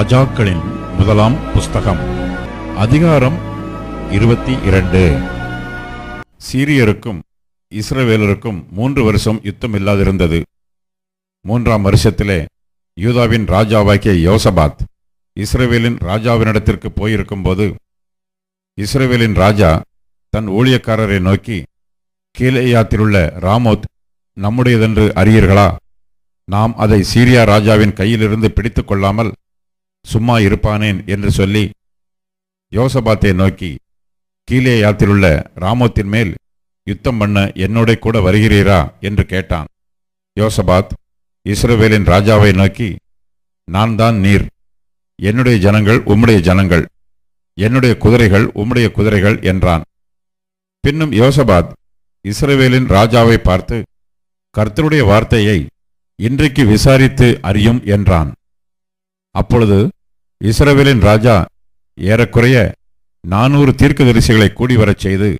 ராஜாக்களின் முதலாம் புஸ்தகம் அதிகாரம் இருபத்தி இரண்டு. சீரியருக்கும் இஸ்ரவேலருக்கும் மூன்று வருஷம் யுத்தம் இல்லாதிருந்தது. மூன்றாம் வருஷத்திலே யூதாவின் ராஜாவாகிய யோசபாத் இஸ்ரவேலின் ராஜாவினிடத்திற்கு போயிருக்கும்போது இஸ்ரவேலின் ராஜா தன் ஊழியக்காரரை நோக்கி கீழேயாத்திலுள்ள ராமோத் நம்முடையதென்று அறியீர்களா? நாம் அதை சீரியா ராஜாவின் கையிலிருந்து பிடித்து கொள்ளாமல் சும்மா இருப்பானேன் என்று சொல்லி யோசபாத்தை நோக்கி கீலேயாத்திலுள்ள ராமோத்தின் மேல் யுத்தம் பண்ண என்னோட கூட வருகிறீரா? என்று கேட்டான். யோசபாத் இஸ்ரவேலின் ராஜாவை நோக்கி நான் தான் நீர். என்னுடைய ஜனங்கள் உம்முடைய ஜனங்கள். என்னுடைய குதிரைகள் உம்முடைய குதிரைகள் என்றான். பின்னும் யோசபாத் இஸ்ரவேலின் ராஜாவை பார்த்து கர்த்தருடைய வார்த்தையை இன்றைக்கு விசாரித்து அறியும் என்றான். அப்பொழுது இஸ்ரவேலின் ராஜா ஏறக்குறைய நானூறு தீர்க்கதரிசிகளை கூடி வரச் செய்து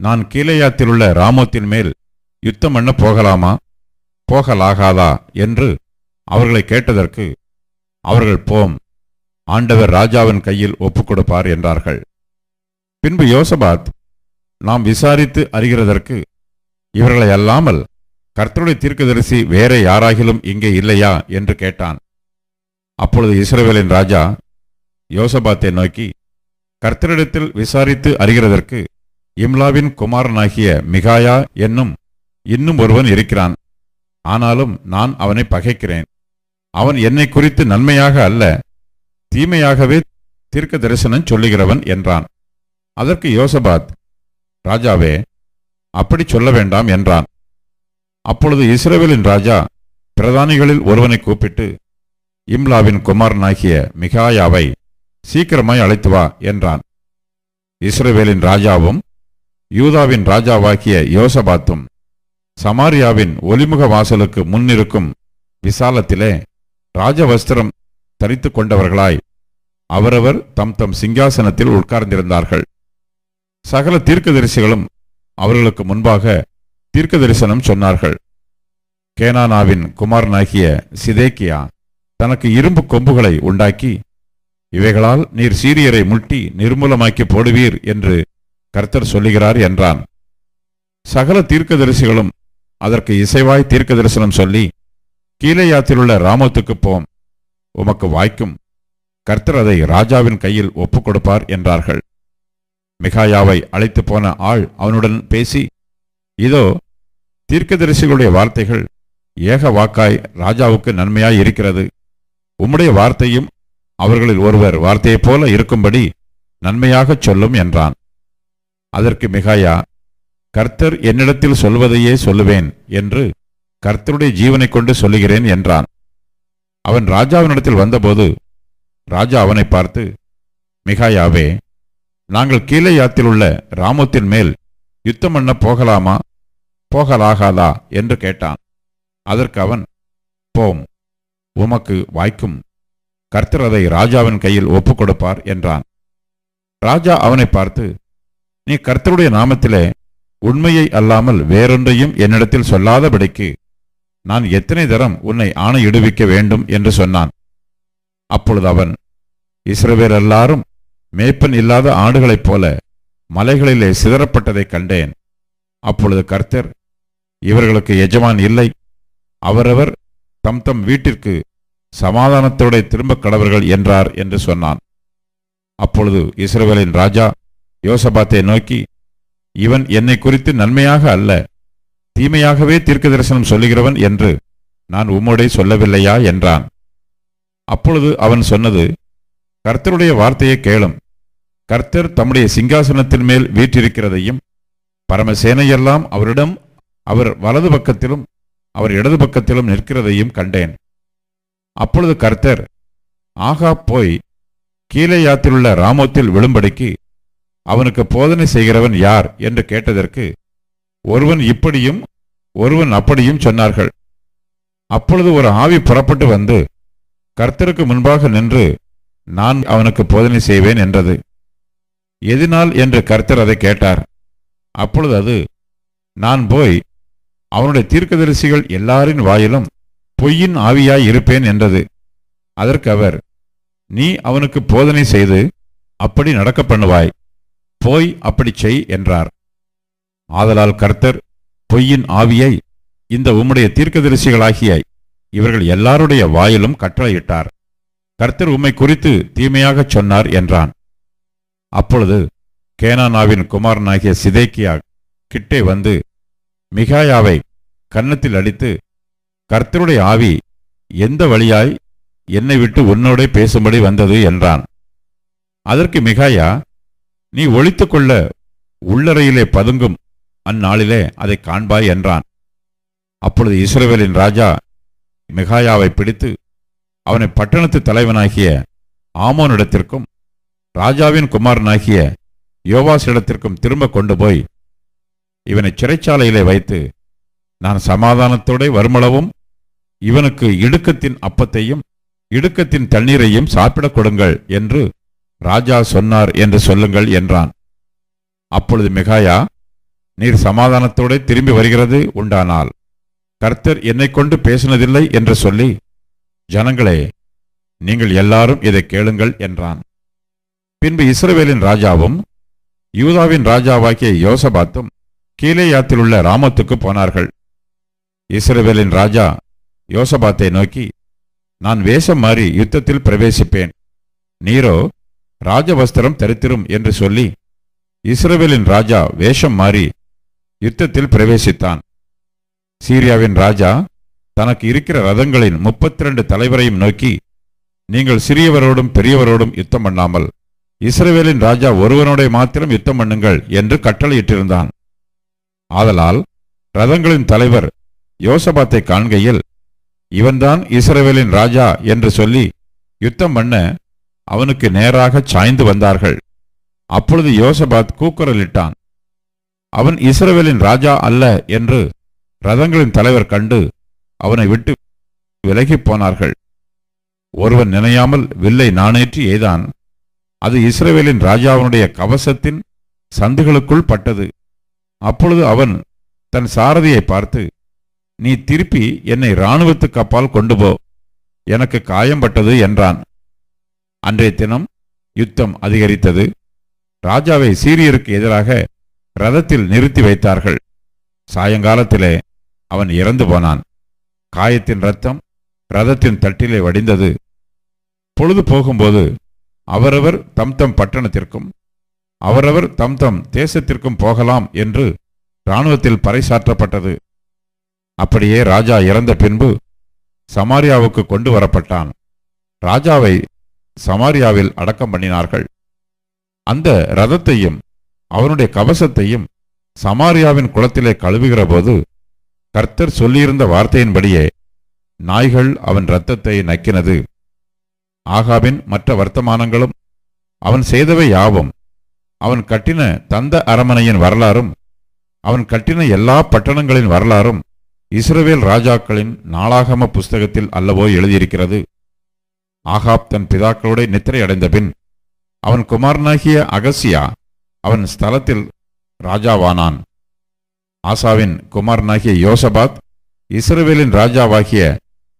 நான் கீழையாத்தில் உள்ள ராமத்தின் மேல் யுத்தம் பண்ண போகலாமா? போகலாகாதா? என்று அவர்களை கேட்டதற்கு அவர்கள் போம் ஆண்டவர் ராஜாவின் கையில் ஒப்புக் கொடுப்பார் என்றார்கள். பின்பு யோசபாத் நாம் விசாரித்து அறிகிறதற்கு இவர்களை அல்லாமல் கர்த்தருடைய தீர்க்கதரிசி வேற யாராகிலும் இங்கே இல்லையா? என்று கேட்டான். அப்பொழுது இஸ்ரவேலின் ராஜா யோசபாத்தை நோக்கி கர்த்தரிடத்தில் விசாரித்து அறிகிறதற்கு இம்லாவின் குமாரனாகிய மிகாயா என்னும் இன்னும் ஒருவன் இருக்கிறான். ஆனாலும் நான் அவனை பகைக்கிறேன். அவன் என்னை குறித்து நன்மையாக அல்ல தீமையாகவே தீர்க்க தரிசனம் சொல்லுகிறவன் என்றான். அதற்கு யோசபாத் ராஜாவே அப்படி சொல்ல வேண்டாம் என்றான். அப்பொழுது இஸ்ரவேலின் ராஜா பிரதானிகளில் ஒருவனை கூப்பிட்டு இம்லாவின் குமாரனாகிய மிகாயாவை சீக்கிரமாய் அழைத்து வா என்றான். இஸ்ரவேலின் ராஜாவும் யூதாவின் ராஜாவாகிய யோசபாத்தும் சமாரியாவின் ஒலிமுக வாசலுக்கு முன்னிருக்கும் விசாலத்திலே ராஜவஸ்திரம் தரித்து கொண்டவர்களாய் அவரவர் தம் தம் சிங்காசனத்தில் உட்கார்ந்திருந்தார்கள். சகல தீர்க்கதரிசிகளும் அவர்களுக்கு முன்பாக தீர்க்க தரிசனம் சொன்னார்கள். கேனானாவின் குமாரனாகிய சிதேக்கியா தனக்கு இரும்பு கொம்புகளை உண்டாக்கி இவைகளால் நீர் சீரியரை முட்டி நிர்மூலமாக்கி போடுவீர் என்று கர்த்தர் சொல்லுகிறார் என்றான். சகல தீர்க்கதரிசிகளும் அதற்கு இசைவாய் தீர்க்க தரிசனம் சொல்லி கீழையாத்திலுள்ள ராமத்துக்கு போம் உமக்கு வாய்க்கும். கர்த்தர் அதை ராஜாவின் கையில் ஒப்புக் கொடுப்பார் என்றார்கள். மிகாயாவை அழைத்து போன ஆள் அவனுடன் பேசி இதோ தீர்க்கதரிசிகளுடைய வார்த்தைகள் ஏக வாக்காய் ராஜாவுக்கு நன்மையாய் இருக்கிறது. உம்முடைய வார்த்தையும் அவர்களில் ஒருவர் வார்த்தையைப் போல இருக்கும்படி நன்மையாகச் சொல்லும் என்றான். அதற்கு மிகாயா கர்த்தர் என்னிடத்தில் சொல்வதையே சொல்லுவேன் என்று கர்த்தருடைய ஜீவனை கொண்டு சொல்லுகிறேன் என்றான். அவன் ராஜாவினிடத்தில் வந்தபோது ராஜா அவனை பார்த்து மிகாயாவே நாங்கள் கீழையாத்தில் உள்ள ராமத்தின் மேல் யுத்தம் பண்ண போகலாமா? போகலாகாதா? என்று கேட்டான். அதற்கு அவன் போம். உமக்கு வாய்க்கும். கர்த்தர் அதை ராஜாவின் கையில் ஒப்புக் கொடுப்பார் என்றான். ராஜா அவனை பார்த்து நீ கர்த்தருடைய நாமத்திலே உண்மையை அல்லாமல் வேறொன்றையும் என்னிடத்தில் சொல்லாதபடிக்கு நான் எத்தனை தரம் உன்னை ஆணையிடுவிக்க வேண்டும்? என்று சொன்னான். அப்பொழுது அவன் இஸ்ரவேல் எல்லாரும் மேய்ப்பன் இல்லாத ஆடுகளைப் போல மலைகளிலே சிதறப்பட்டதைக் கண்டேன். அப்பொழுது கர்த்தர் இவர்களுக்கு எஜமான் இல்லை. அவரவர் தம் தம் வீட்டிற்கு சமாதானத்தோட திரும்ப கடவர்கள் என்றார் என்று சொன்னான். அப்பொழுது இஸ்ரவேலின் ராஜா யோசபாத்தை நோக்கி இவன் என்னை குறித்து நன்மையாக அல்ல தீமையாகவே தீர்க்க தரிசனம் சொல்லுகிறவன் என்று நான் உம்மோடே சொல்லவில்லையா? என்றான். அப்பொழுது அவன் சொன்னது கர்த்தருடைய வார்த்தையை கேளும். கர்த்தர் தம்முடைய சிங்காசனத்தின் மேல் வீற்றிருக்கிறதையும் பரமசேனையெல்லாம் அவரிடம் அவர் வலது பக்கத்திலும் அவர் இடது பக்கத்திலும் நிற்கிறதையும் கண்டேன். அப்பொழுது கர்த்தர் ஆகா போய் கீழேயாத்திலுள்ள ராமோத்தில் விழும்படிக்கு அவனுக்கு போதனை செய்கிறவன் யார்? என்று கேட்டதற்கு ஒருவன் இப்படியும் ஒருவன் அப்படியும் சொன்னார்கள். அப்பொழுது ஒரு ஆவி புறப்பட்டு வந்து கர்த்தருக்கு முன்பாக நின்று நான் அவனுக்கு போதனை செய்வேன் என்றது. எதினால்? என்று கர்த்தர் அதை கேட்டார். அப்பொழுது அது நான் போய் அவனுடைய தீர்க்கதரிசிகள் எல்லாரின் வாயிலும் பொய்யின் ஆவியாய் இருப்பேன் என்றது. அதற்கு அவர் நீ அவனுக்கு போதனை செய்து அப்படி நடக்க பண்ணுவாய். போய் அப்படிச் செய் என்றார். ஆதலால் கர்த்தர் பொய்யின் ஆவியை இந்த உம்முடைய தீர்க்கதரிசிகளாகிய இவர்கள் எல்லாருடைய வாயிலும் கட்டளையிட்டார். கர்த்தர் உம்மை குறித்து தீமையாகச் சொன்னார் என்றான். அப்பொழுது கேனானாவின் குமாரனாகிய சிதேக்கியா கிட்டே வந்து மிகாயாவை கன்னத்தில் அடித்து கர்த்தருடைய ஆவி எந்த வழியாய் என்னை விட்டு உன்னோடே பேசும்படி வந்தது? என்றான். அதற்கு மிகாயா நீ ஒழித்துக்கொள்ள உள்ளறையிலே பதுங்கும் அந்நாளிலே அதை காண்பாய் என்றான். அப்பொழுது இஸ்ரவேலின் ராஜா மிகாயாவை பிடித்து அவனை பட்டணத்து தலைவனாகிய ஆமோனிடத்திற்கும் ராஜாவின் குமாரனாகிய யோவாசிடத்திற்கும் திரும்ப கொண்டு போய் இவனை சிறைச்சாலையிலே வைத்து நான் சமாதானத்தோட வருமளவும் இவனுக்கு இடுக்கத்தின் அப்பத்தையும் இடுக்கத்தின் தண்ணீரையும் சாப்பிடக் கொடுங்கள் என்று ராஜா சொன்னார் என்று சொல்லுங்கள் என்றான். அப்பொழுது மிகாயா நீர் சமாதானத்தோட திரும்பி வருகிறது உண்டானால் கர்த்தர் என்னை கொண்டு பேசினதில்லை என்று சொல்லி ஜனங்களே நீங்கள் எல்லாரும் இதை கேளுங்கள் என்றான். பின்பு இஸ்ரவேலின் ராஜாவும் யூதாவின் ராஜாவாகிய யோசபாத்தும் கீழேயாத்தில் உள்ள ராமத்துக்கு போனார்கள். இஸ்ரவேலின் ராஜா யோசபாத்தை நோக்கி நான் வேஷம் மாறி யுத்தத்தில் பிரவேசிப்பேன். நீரோ ராஜவஸ்திரம் தரித்திரும் என்று சொல்லி இஸ்ரவேலின் ராஜா வேஷம் மாறி யுத்தத்தில் பிரவேசித்தான். சீரியாவின் ராஜா தனக்கு இருக்கிற ரதங்களின் முப்பத்தி ரெண்டு தலைவரையும் நோக்கி நீங்கள் சிறியவரோடும் பெரியவரோடும் யுத்தம் பண்ணாமல் இஸ்ரவேலின் ராஜா ஒருவனோட மாத்திரம் யுத்தம் பண்ணுங்கள் என்று கட்டளையிட்டிருந்தான். ஆதலால் ரதங்களின் தலைவர் யோசபாத்தை காண்கையில் இவன்தான் இஸ்ரவேலின் ராஜா என்று சொல்லி யுத்தம் பண்ண அவனுக்கு நேராக சாய்ந்து வந்தார்கள். அப்பொழுது யோசபாத் கூக்குரலிட்டான் அவன் இஸ்ரவேலின் ராஜா அல்ல என்று ரதங்களின் தலைவர் கண்டு அவனை விட்டு விலகிப் போனார்கள். ஒருவன் நினையாமல் வில்லை நாணேற்றி எய்தான் அது இஸ்ரவேலின் ராஜாவினுடைய கவசத்தின் சந்துகளுக்குள் பட்டது. அப்பொழுது அவன் தன் சாரதியை பார்த்து நீ திருப்பி என்னை இராணுவத்துக்கு அப்பால் கொண்டு போ. எனக்கு காயம்பட்டது என்றான். அன்றைய தினம் யுத்தம் அதிகரித்தது. ராஜாவை சீரியருக்கு எதிராக ரதத்தில் நிறுத்தி வைத்தார்கள். சாயங்காலத்திலே அவன் இறந்து போனான். காயத்தின் ரத்தம் ரதத்தின் தட்டிலே வடிந்தது. பொழுது போகும்போது அவரவர் தம் தம் பட்டணத்திற்கும் அவரவர் தம் தம் தேசத்திற்கும் போகலாம் என்று இராணுவத்தில் பறைசாற்றப்பட்டது. அப்படியே ராஜா இறந்த பின்பு சமாரியாவுக்கு கொண்டு வரப்பட்டான். ராஜாவை சமாரியாவில் அடக்கம் பண்ணினார்கள். அந்த ரதத்தையும் அவனுடைய கவசத்தையும் சமாரியாவின் குளத்திலே கழுவுகிற போது கர்த்தர் சொல்லியிருந்த வார்த்தையின்படியே நாய்கள் அவன் இரத்தத்தை நக்கினது. ஆகாவின் மற்ற வர்த்தமானங்களும் அவன் செய்தவை யாவும் அவன் கட்டின தந்த அரமனையின் வரலாறும் அவன் கட்டின எல்லா பட்டணங்களின் வரலாறும் இஸ்ரவேல் ராஜாக்களின் நாளாகம புஸ்தகத்தில் அல்லவோ எழுதியிருக்கிறது. ஆகாப் தன் பிதாக்களோட நித்திரை அடைந்த பின் அவன் குமாரனாகிய அகசியா அவன் ஸ்தலத்தில் ராஜாவானான். ஆசாவின் குமாரனாகிய யோசபாத் இஸ்ரவேலின் ராஜாவாகிய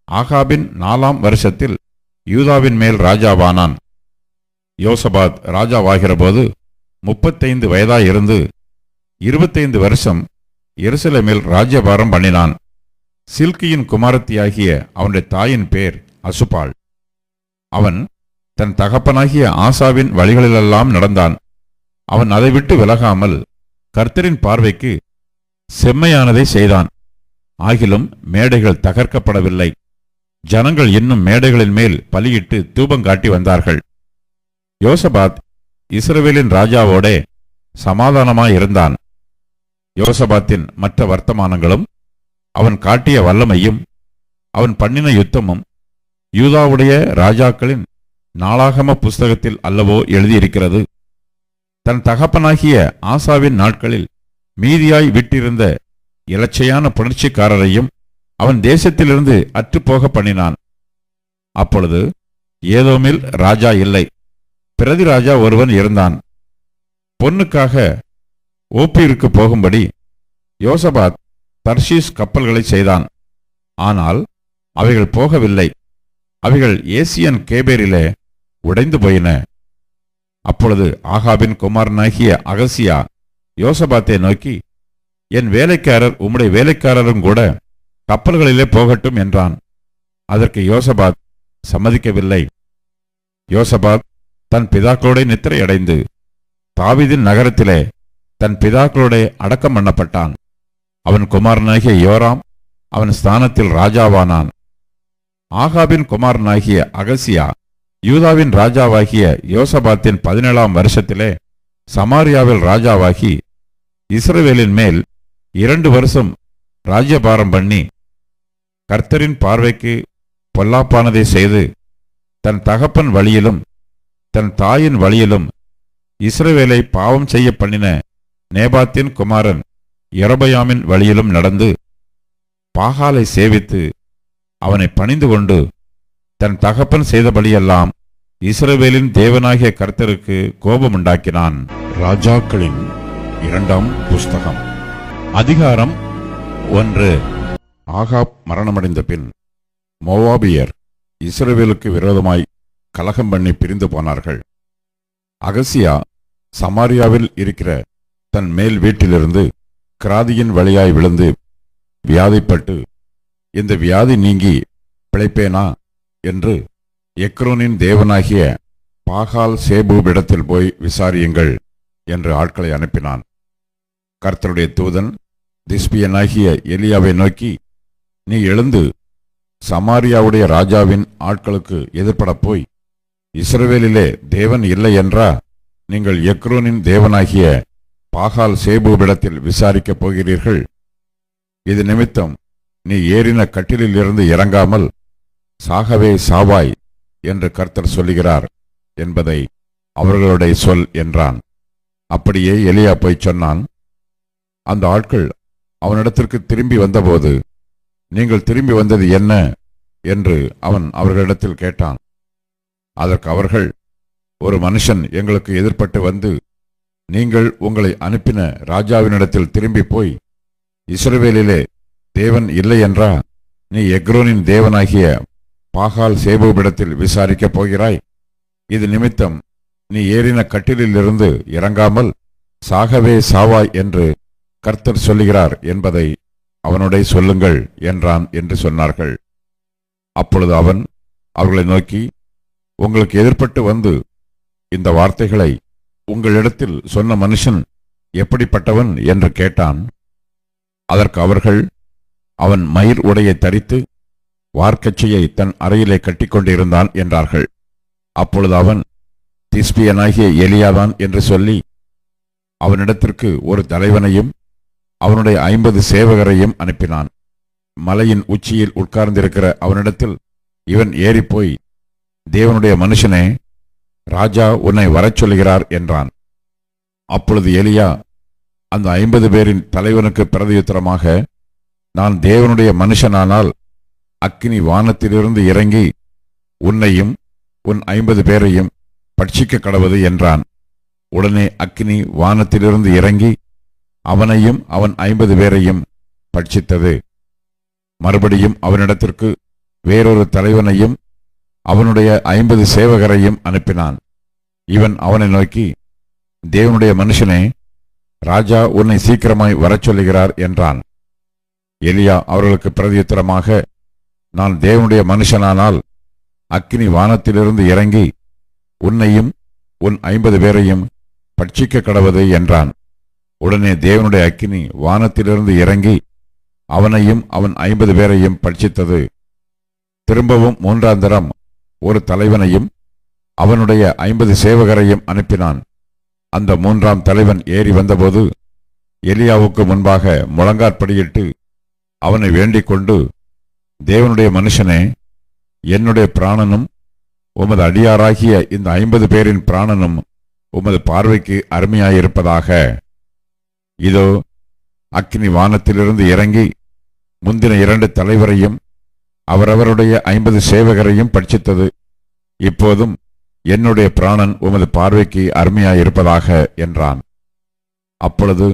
ஆகாபின் நாலாம் வருஷத்தில் யூதாவின் மேல் ராஜாவானான். யோசபாத் ராஜாவாகிறபோது முப்பத்தைந்து வயதாயிருந்து இருபத்தைந்து வருஷம் எருசலேமில் ராஜ்யபாரம் பண்ணினான். சில்கியின் குமாரத்தியாகிய அவனுடைய தாயின் பேர் அசுபாள். அவன் தன் தகப்பனாகிய ஆசாவின் வழிகளிலெல்லாம் நடந்தான். அவன் அதை விட்டு விலகாமல் கர்த்தரின் பார்வைக்கு செம்மையானதை செய்தான். ஆகிலும் மேடைகள் தகர்க்கப்படவில்லை. ஜனங்கள் இன்னும் மேடைகளின் மேல் பலியிட்டு தூபங்காட்டி வந்தார்கள். யோசபாத் இஸ்ரவேலின் ராஜாவோடே சமாதானமாயிருந்தான் யோசபாத்தின் மற்ற வர்த்தமானங்களும் அவன் காட்டிய வல்லமையும் அவன் பண்ணின யுத்தமும் யூதாவுடைய ராஜாக்களின் நாளாகம புஸ்தகத்தில் அல்லவோ எழுதியிருக்கிறது. தன் தகப்பனாகிய ஆசாவின் நாட்களில் மீதியாய் விட்டிருந்த இலச்சையான புணர்ச்சிக்காரரையும் அவன் தேசத்திலிருந்து அற்றுப்போக பண்ணினான். அப்பொழுது ஏதோமில் ராஜா இல்லை. பிரதி ராஜா ஒருவன் இருந்தான். பொன்னுக்காக ஓப்பீருக்கு போகும்படி யோசபாத் தர்ஷீஸ் கப்பல்களை செய்தான். ஆனால் அவைகள் போகவில்லை. அவைகள் ஏசியன் கேபேரிலே உடைந்து போயின. அப்பொழுது ஆகாபின் குமாரனாகிய அகசியா யோசபாத்தை நோக்கி என் வேலைக்காரர் உம்முடைய வேலைக்காரரும் கூட கப்பல்களிலே போகட்டும் என்றான். அதற்கு யோசபாத் சம்மதிக்கவில்லை. யோசபாத் தன் பிதாக்களோட நித்திரையடைந்து தாவீதின் நகரத்திலே தன் பிதாக்களோட அடக்கம் பண்ணப்பட்டான். அவன் குமாரனாகிய யோராம் அவன் ஸ்தானத்தில் ராஜாவானான். ஆகாபின் குமாரனாகிய அகசியா யூதாவின் ராஜாவாகிய யோசபாத்தின் பதினேழாம் வருஷத்திலே சமாரியாவில் ராஜாவாகி இஸ்ரவேலின் மேல் இரண்டு வருஷம் ராஜ்யபாரம் பண்ணி கர்த்தரின் பார்வைக்கு பொல்லாப்பானதை செய்து தன் தகப்பன் வழியிலும் தன் தாயின் வழியிலும் இஸ்ரவேலை பாவம் செய்ய பண்ணின நேபாத்தின் குமாரன் எரபயாமின் வழியிலும் நடந்து பாகாலை சேவித்து அவனை பணிந்து கொண்டு தன் தகப்பன் செய்தபடியெல்லாம் இஸ்ரவேலின் தேவனாகிய கர்த்தருக்கு கோபம் உண்டாக்கினான் ராஜாக்களின் இரண்டாம் புஸ்தகம். அதிகாரம் ஒன்று. ஆகாப் மரணமடைந்த பின் மோவாபியர் இஸ்ரவேலுக்கு விரோதமாய் கலகம் பண்ணி பிரிந்து போனார்கள். அகசியா சமாரியாவில் இருக்கிற தன் மேல் வீட்டிலிருந்து கிராதியின் வழியாய் விழுந்து வியாதிப்பட்டு இந்த வியாதி நீங்கி பிழைப்பேனா? என்று எக்ரோனின் தேவனாகிய பாகால் சேபுவிடத்தில் போய் விசாரியுங்கள் என்று ஆட்களை அனுப்பினான். கர்த்தருடைய தூதன் திஸ்பியனாகிய எலியாவை நோக்கி நீ எழுந்து சமாரியாவுடைய ராஜாவின் ஆட்களுக்கு எதிர்ப்படப் போய் இஸ்ரவேலிலே தேவன் இல்லை என்றா நீங்கள் எக்ரோனின் தேவனாகிய பாகால் சேபுவிடத்தில் விசாரிக்கப் போகிறீர்கள். இது நிமித்தம் நீ ஏறின கட்டிலில் இருந்து இறங்காமல் சாகவே சாவாய் என்று கர்த்தர் சொல்லுகிறார் என்பதை அவர்களுடைய சொல் என்றான். அப்படியே எலியா போய் சொன்னான் அந்த ஆட்கள் அவனிடத்திற்கு திரும்பி வந்தபோது நீங்கள் திரும்பி வந்தது என்ன? என்று அவன் அவர்களிடத்தில் கேட்டான். அதற்கு அவர்கள் ஒரு மனுஷன் எங்களுக்கு எதிர்ப்பட்டு வந்து நீங்கள் உங்களை அனுப்பின ராஜாவினிடத்தில் திரும்பி போய் இஸ்ரவேலிலே தேவன் இல்லை என்றா நீ எக்ரோனின் தேவனாகிய பாகால் சேபுவிடத்தில் விசாரிக்கப் போகிறாய்? இது நிமித்தம் நீ ஏறின கட்டிலிலிருந்து இறங்காமல் சாகவே சாவாய் என்று கர்த்தர் சொல்லுகிறார் என்பதை அவனுடைய சொல்லுங்கள் என்றான் என்று சொன்னார்கள். அப்பொழுது அவன் அவர்களை நோக்கி உங்களுக்கு எதிர்ப்பட்டு வந்து இந்த வார்த்தைகளை உங்களிடத்தில் சொன்ன மனுஷன் எப்படிப்பட்டவன் என்று கேட்டான். அதற்கு அவர்கள் அவன் மயிர் உடையை தரித்து வார்க்கச்சையை தன் அறையிலே கட்டிக்கொண்டிருந்தான் என்றார்கள். அப்பொழுது அவன் திஸ்பியனாகிய எலியாதான் என்று சொல்லி அவனிடத்திற்கு ஒரு தலைவனையும் அவனுடைய ஐம்பது சேவகரையும் அனுப்பினான். மலையின் உச்சியில் உட்கார்ந்திருக்கிற அவனிடத்தில் இவன் ஏறிப்போய் தேவனுடைய மனுஷனே ராஜா உன்னை வரச் சொல்கிறார் என்றான். அப்பொழுது எலியா அந்த ஐம்பது பேரின் தலைவனுக்கு பிரதியுத்தரமாக நான் தேவனுடைய மனுஷனானால் அக்கினி வானத்திலிருந்து இறங்கி உன்னையும் உன் ஐம்பது பேரையும் பட்சிக்க கடவது என்றான். உடனே அக்னி வானத்திலிருந்து இறங்கி அவனையும் அவன் ஐம்பது பேரையும் பட்சித்தது. மறுபடியும் அவனிடத்திற்கு வேறொரு தலைவனையும் அவனுடைய ஐம்பது சேவகரையும் அனுப்பினான். இவன் அவனை நோக்கி தேவனுடைய மனுஷனே ராஜா உன்னை சீக்கிரமாய் வரச் சொல்லுகிறார் என்றான். எலியா அவர்களுக்கு பிரதியுத்தரமாக நான் தேவனுடைய மனுஷனானால் அக்னி வானத்திலிருந்து இறங்கி உன்னையும் உன் ஐம்பது பேரையும் பட்சிக்க கடவது என்றான். உடனே தேவனுடைய அக்னி வானத்திலிருந்து இறங்கி அவனையும் அவன் ஐம்பது பேரையும் பட்சித்தது. திரும்பவும் மூன்றாந்தரம் ஒரு தலைவனையும் அவனுடைய ஐம்பது சேவகரையும் அனுப்பினான். அந்த மூன்றாம் தலைவன் ஏறி வந்தபோது எலியாவுக்கு முன்பாக முழங்காற்படியிட்டு அவனை வேண்டிக் கொண்டு தேவனுடைய மனுஷனே என்னுடைய பிராணனும் உமது அடியாராகிய இந்த ஐம்பது பேரின் பிராணனும் உமது பார்வைக்கு அருமையாயிருப்பதாக. இதோ அக்னி வானத்திலிருந்து இறங்கி முந்தின இரண்டு தலைவரையும் அவரவருடைய ஐம்பது சேவகரையும் பட்சித்தது. இப்போதும் என்னுடைய பிராணன் உமது பார்வைக்கு அருமையாயிருப்பதாக என்றான். அப்பொழுது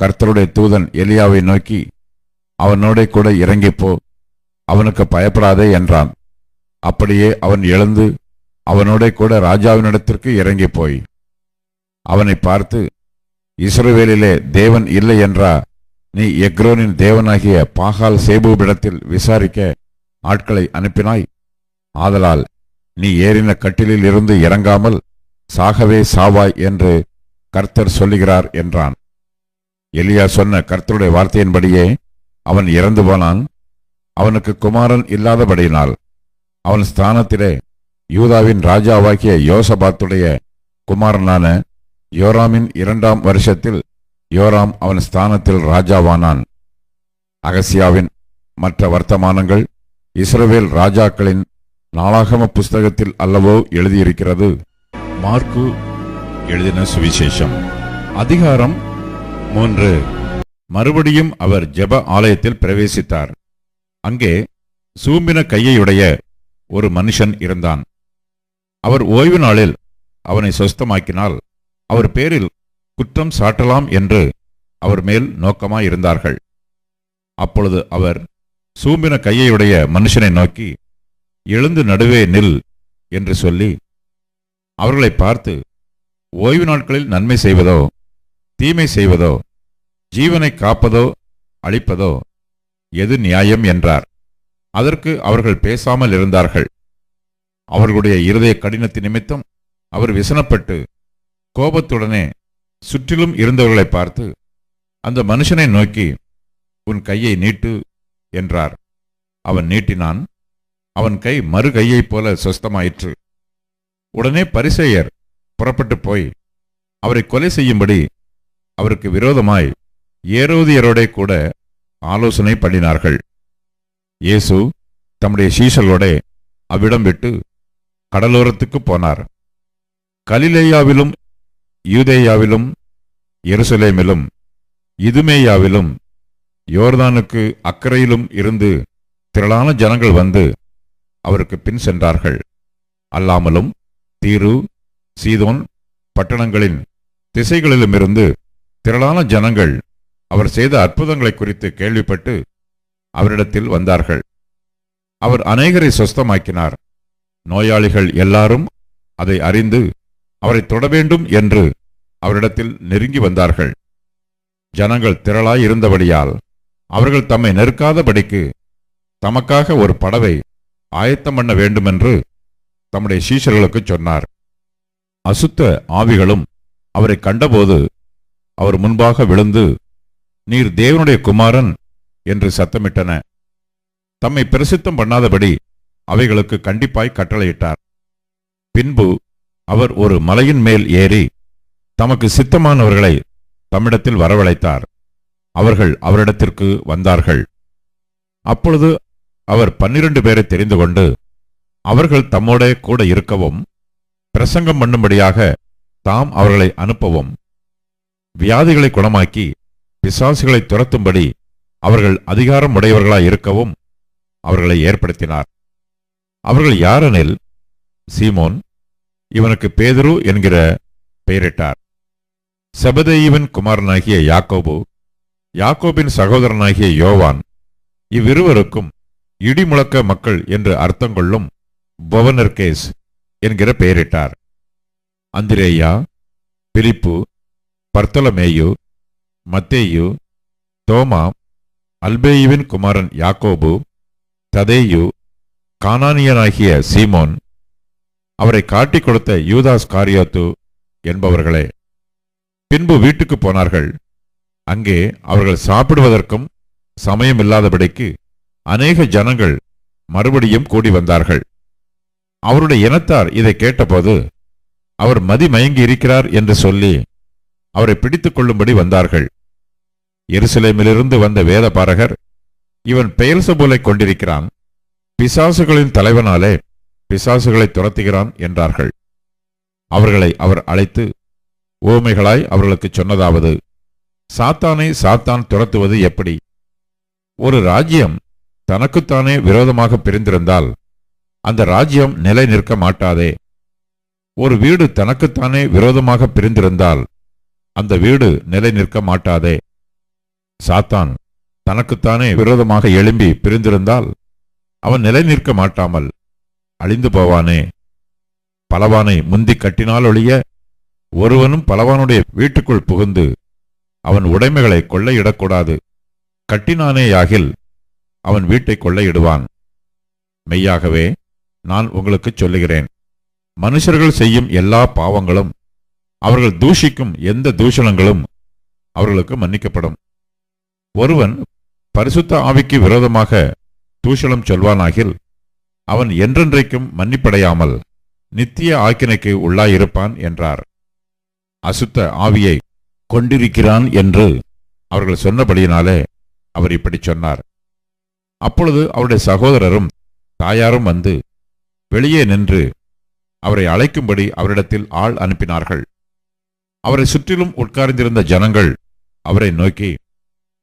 கர்த்தருடைய தூதன் எலியாவை நோக்கி அவனோட கூட இறங்கிப்போ அவனுக்கு பயப்படாதே என்றான். அப்படியே அவன் எழுந்து அவனோட கூட ராஜாவினிடத்திற்கு இறங்கி போய் அவனை பார்த்து இஸ்ரவேலிலே தேவன் இல்லை என்றா நீ எக்ரோனின் தேவனாகிய பாகால் சேபுவிடத்தில் விசாரிக்க ஆட்களை அனுப்பினாய். ஆதலால் நீ ஏறின கட்டிலில் இருந்து இறங்காமல் சாகவே சாவாய் என்று கர்த்தர் சொல்லுகிறார் என்றான். எலியா சொன்ன கர்த்தருடைய வார்த்தையின்படியே அவன் இறந்து போனான். அவனுக்கு குமாரன் இல்லாதபடியினால் அவன் ஸ்தானத்திலே யூதாவின் ராஜாவாகிய யோசபாத்துடைய குமாரனான யோராமின் இரண்டாம் வருஷத்தில் யோராம் அவன் ஸ்தானத்தில் ராஜாவானான். அகசியாவின் மற்ற வர்த்தமானங்கள் இஸ்ரவேல் ராஜாக்களின் நாளாகம புஸ்தகத்தில் அல்லவோ எழுதியிருக்கிறது. மார்க்கு எழுதின சுவிசேஷம். அதிகாரம் மூன்று. மறுபடியும் அவர் ஜெப ஆலயத்தில் பிரவேசித்தார். அங்கே சூம்பின கையையுடைய ஒரு மனுஷன் இருந்தான். அவர் ஓய்வு நாளில் அவனை சொஸ்தமாக்கினால் அவர் பேரில் குற்றம் சாட்டலாம் என்று அவர் மேல் நோக்கமாயிருந்தார்கள். அப்பொழுது அவர் சூம்பின கையையுடைய மனுஷனை நோக்கி எழுந்து நடுவே நில் என்று சொல்லி அவர்களை பார்த்து ஓய்வு நாட்களில் நன்மை செய்வதோ தீமை செய்வதோ ஜீவனை காப்பதோ அழிப்பதோ எது நியாயம் என்றார். அதற்கு அவர்கள் பேசாமல் இருந்தார்கள். அவர்களுடைய இருதய கடினத்து நிமித்தம் அவர் விசனப்பட்டு கோபத்துடனே சுற்றிலும் இருந்தவர்களை பார்த்து அந்த மனுஷனை நோக்கி உன் கையை நீட்டு என்றார். அவன் நீட்டினான். அவன் கை மறு கையைப் போல சொஸ்தமாயிற்று. உடனே பரிசேயர் புறப்பட்டு போய் அவரை கொலை செய்யும்படி அவருக்கு விரோதமாய் ஏரோதியரோடே கூட ஆலோசனை பண்ணினார்கள். இயேசு தம்முடைய சீசலோட அவ்விடம் விட்டு கடலோரத்துக்கு போனார். கலிலேயாவிலும் யூதேயாவிலும் எருசலேமிலும் இதுமேயாவிலும் யோர்தானுக்கு அக்கறையிலும் இருந்து திரளான ஜனங்கள் வந்து அவருக்கு பின் சென்றார்கள். அல்லாமலும் தீரு சீதோன் பட்டணங்களின் திசைகளிலுமிருந்து திரளான ஜனங்கள் அவர் செய்த அற்புதங்களை குறித்து கேள்விப்பட்டு அவரிடத்தில் வந்தார்கள். அவர் அநேகரை சொஸ்தமாக்கினார். நோயாளிகள் எல்லாரும் அதை அறிந்து அவரை தொட வேண்டும் என்று அவரிடத்தில் நெருங்கி வந்தார்கள். ஜனங்கள் திரளாய் இருந்தபடியால் அவர்கள் தம்மை நெருக்காதபடிக்கு தமக்காக ஒரு படவை ஆயத்தம் பண்ண வேண்டுமென்று தம்முடைய சீஷர்களுக்கு சொன்னார். அசுத்த ஆவிகளும் அவரை கண்டபோது அவர் முன்பாக விழுந்து நீர் தேவனுடைய குமாரன் என்று சத்தமிட்டன. தம்மை பிரசித்தம் பண்ணாதபடி அவைகளுக்கு கண்டிப்பாய் கட்டளையிட்டார். பின்பு அவர் ஒரு மலையின் மேல் ஏறி தமக்கு சித்தமானவர்களை தம்மிடத்தில் வரவழைத்தார். அவர்கள் அவரிடத்திற்கு வந்தார்கள். அப்பொழுது அவர் பன்னிரண்டு பேரை தெரிந்து கொண்டு அவர்கள் தம்மோட கூட இருக்கவும் பிரசங்கம் பண்ணும்படியாக தாம் அவர்களை அனுப்பவும் வியாதிகளை குணமாக்கி பிசாசுகளை துரத்தும்படி அவர்கள் அதிகாரம் உடையவர்களாய் இருக்கவும் அவர்களை ஏற்படுத்தினார். அவர்கள் யாரெனில்? சீமோன் இவனுக்கு பேதுரு என்கிற பெயரிட்டார். செபதேயுவின் குமாரனாகிய யாக்கோபு யாக்கோபின் சகோதரனாகிய யோவான். இவ்விருவருக்கும் இடிமுழக்க மக்கள் என்று அர்த்தம் கொள்ளும் பொவனர்கேஸ் என்கிற பெயரிட்டார். அந்திரேயா பிலிப்பு பர்த்தலமேயு மத்தேயு தோமா அல்பேயுவின் குமாரன் யாக்கோபு ததேயு கானானியனாகிய சீமோன் அவரை காட்டிக் கொடுத்த யூதாஸ் காரியோத்து என்பவர்களே. பின்பு வீட்டுக்கு போனார்கள். அங்கே அவர்கள் சாப்பிடுவதற்கும் சமயமில்லாதபடிக்கு அநேக ஜனங்கள் மறுபடியும் கூடி வந்தார்கள். அவருடைய இனத்தார் இதை கேட்டபோது அவர் மதிமயங்கி இருக்கிறார் என்று சொல்லி அவரை பிடித்துக் கொள்ளும்படி வந்தார்கள். எருசலேமிலிருந்து வந்த வேத பாரகர் இவன் பெயல்சபூலை கொண்டிருக்கிறான். பிசாசுகளின் தலைவனாலே பிசாசுகளை துரத்துகிறான் என்றார்கள். அவர்களை அவர் அழைத்து ஓமைகளாய் அவர்களுக்கு சொன்னதாவது சாத்தானை சாத்தான் துரத்துவது எப்படி? ஒரு ராஜ்யம் தனக்குத்தானே விரோதமாக பிரிந்திருந்தால் அந்த ராஜ்யம் நிலை நிற்க மாட்டாதே. ஒரு வீடு தனக்குத்தானே விரோதமாக பிரிந்திருந்தால் அந்த வீடு நிலை நிற்க மாட்டாதே. சாத்தான் தனக்குத்தானே விரோதமாக எழும்பி பிரிந்திருந்தால் அவன் நிலை நிற்க மாட்டாமல் அழிந்து போவானே. பலவானை முந்தி கட்டினால் ஒழிய ஒருவனும் பலவானுடைய வீட்டுக்குள் புகுந்து அவன் உடைமைகளை கொள்ளையிடக்கூடாது. கட்டினானேயாகில் அவன் வீட்டை கொள்ளையிடுவான். மெய்யாகவே நான் உங்களுக்குச் சொல்லுகிறேன். மனுஷர்கள் செய்யும் எல்லா பாவங்களும் அவர்கள் தூஷிக்கும் எந்த தூஷணங்களும் அவர்களுக்கு மன்னிக்கப்படும். ஒருவன் பரிசுத்த ஆவிக்கு விரோதமாக தூஷணம் சொல்வானாகில் அவன் என்றென்றைக்கும் மன்னிப்படையாமல் நித்திய ஆக்கினைக்கு உள்ளாயிருப்பான் என்றார். அசுத்த ஆவியை கொண்டிருக்கிறான் என்று அவர்கள் சொன்னபடியினாலே அவர் இப்படி சொன்னார். அப்பொழுது அவருடைய சகோதரரும் தாயாரும் வந்து வெளியே நின்று அவரை அழைக்கும்படி அவரிடத்தில் ஆள் அனுப்பினார்கள். அவரை சுற்றிலும் உட்கார்ந்திருந்த ஜனங்கள் அவரை நோக்கி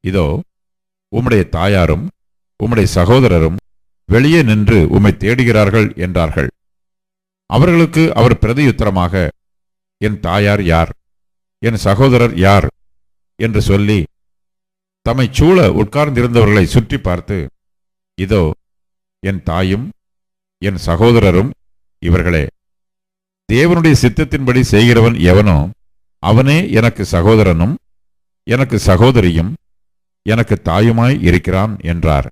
இதோ உம்முடைய தாயாரும் உம்முடைய சகோதரரும் வெளியே நின்று உம்மை தேடுகிறார்கள் என்றார்கள். அவர்களுக்கு அவர் பிரதியுத்தரமாக என் தாயார் யார்? என் சகோதரர் யார்? என்று சொல்லி தம்மை சூழ உட்கார்ந்திருந்தவர்களை சுற்றி பார்த்து இதோ என் தாயும் என் சகோதரரும் இவர்களே தேவனுடைய சித்தத்தின்படி செய்கிறவன் எவனோ அவனே எனக்கு சகோதரனும் எனக்கு சகோதரியும் எனக்கு தாயுமாய் இருக்கிறான் என்றார்.